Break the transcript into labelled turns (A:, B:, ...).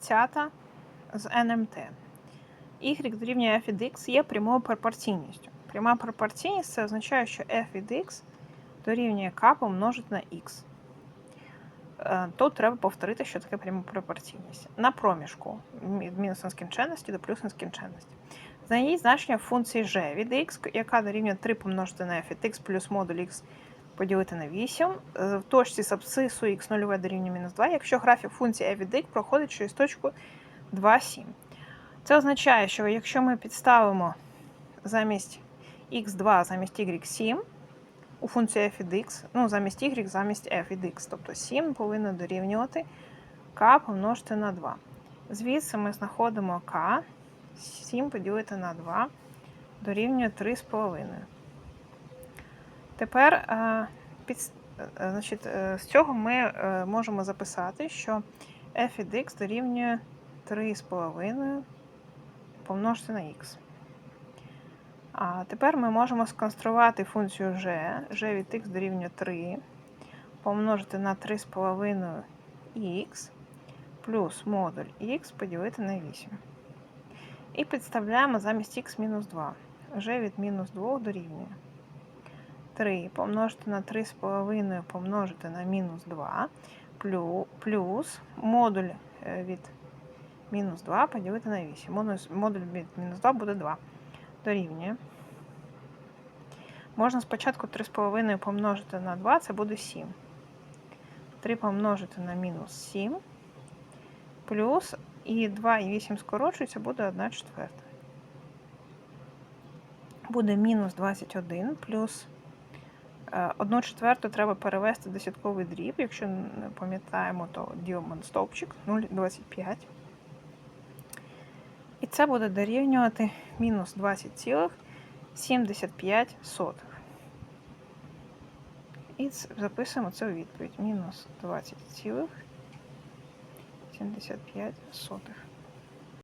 A: 20 з НМТ. Y дорівнює f від x є прямою пропорційністю. Пряма пропорційність це означає, що f від x дорівнює k помножити на x. Е, Тут треба повторити, що таке пряма пропорційність. На проміжку від мінус нескінченності до плюс нескінченності. Знайдіть значення функції g від x, яка дорівнює 3 помножити на f від x плюс модуль x поділити на 8. Е, В точці з абсцису x 0 дорівнює мінус 2, якщо графік функції f від x проходить через точку 2, 7. Це означає, що якщо ми підставимо замість x2 замість y7 у функції f від x, ну, замість y замість f від x, тобто 7 повинно дорівнювати k помножити на 2. Звідси ми знаходимо k, 7 поділити на 2 дорівнює 3,5. Тепер е, під, е, значить, е, з цього ми можемо записати, що f від x дорівнює 3,5 помножити на х. А тепер ми можемо сконструювати функцію g. g від x дорівнює 3 помножити на 3,5 х плюс модуль х поділити на 8. І підставляємо замість х мінус 2. g від мінус 2 дорівнює 3 помножити на 3,5 помножити на мінус 2 плюс модуль е, від мінус 2 поділити на 8. Модуль, модуль від мінус 2 буде 2. Дорівнює. Можна спочатку 3,5 помножити на 2, це буде 7. 3 помножити на мінус 7. Плюс і 2 і 8 скорочується, буде 1 четверта. Буде мінус 21 плюс 1 четверту треба перевести десятковий дріб. Якщо не пам'ятаємо, то ділимо на стовпчик 0,25. І це буде дорівнювати мінус 20,75. І записуємо це у відповідь. Мінус 20,75.